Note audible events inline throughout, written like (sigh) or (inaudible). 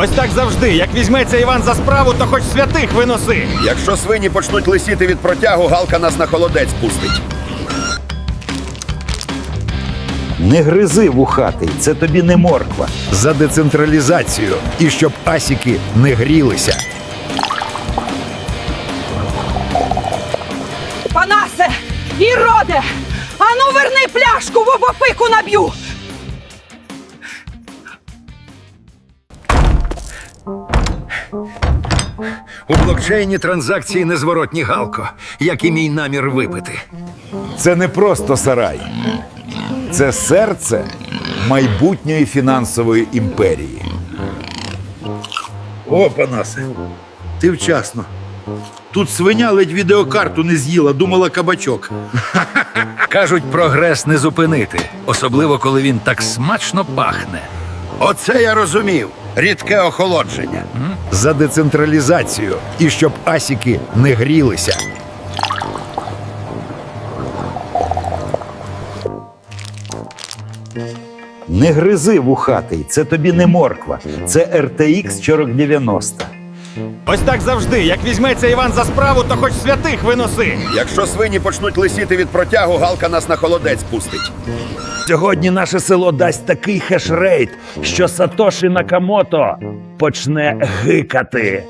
Ось так завжди. Як візьметься Іван за справу, то хоч святих виноси. Якщо свині почнуть лисіти від протягу, галка нас на холодець пустить. Не гризи вухатий, це тобі не морква. За децентралізацію і щоб асіки не грілися. Панасе! Іроде! Ану верни пляшку, в обопику наб'ю! У блокчейні транзакції незворотні галко, як і мій намір випити. Це не просто сарай. Це серце майбутньої фінансової імперії. О, Панасе, ти вчасно. Тут свиня ледь відеокарту не з'їла, думала кабачок. (laughs) Кажуть, прогрес не зупинити, особливо коли він так смачно пахне. Оце я розумів. Рідке охолодження. За децентралізацію і щоб асіки не грілися. Не гризи вухатий, це тобі не морква. Це RTX 4090. Ось так завжди. Як візьметься Іван за справу, то хоч святих виноси. Якщо свині почнуть лисіти від протягу, галка нас на холодець пустить. Сьогодні наше село дасть такий хешрейт, що Сатоші Накамото почне гикати.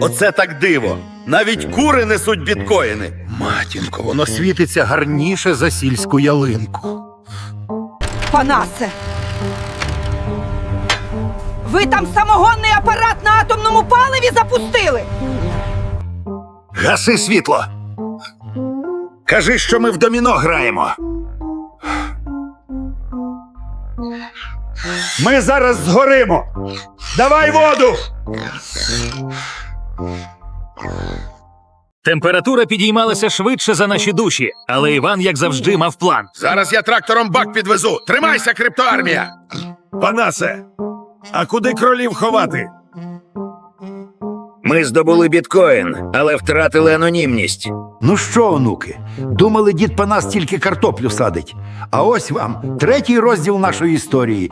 Оце так диво. Навіть кури несуть біткоїни. Матінко, воно світиться гарніше за сільську ялинку. Панасе! Ви там самогонний апарат на атомному паливі запустили! Гаси світло. Кажи, що ми в доміно граємо. Ми зараз згоримо. Давай воду! Температура підіймалася швидше за наші душі, але Іван, як завжди, мав план. Зараз я трактором бак підвезу. Тримайся, криптоармія! Панасе, а куди кролів ховати? Ми здобули біткоін, але втратили анонімність. Ну що, онуки, думали, дід Панас тільки картоплю садить. А ось вам третій розділ нашої історії.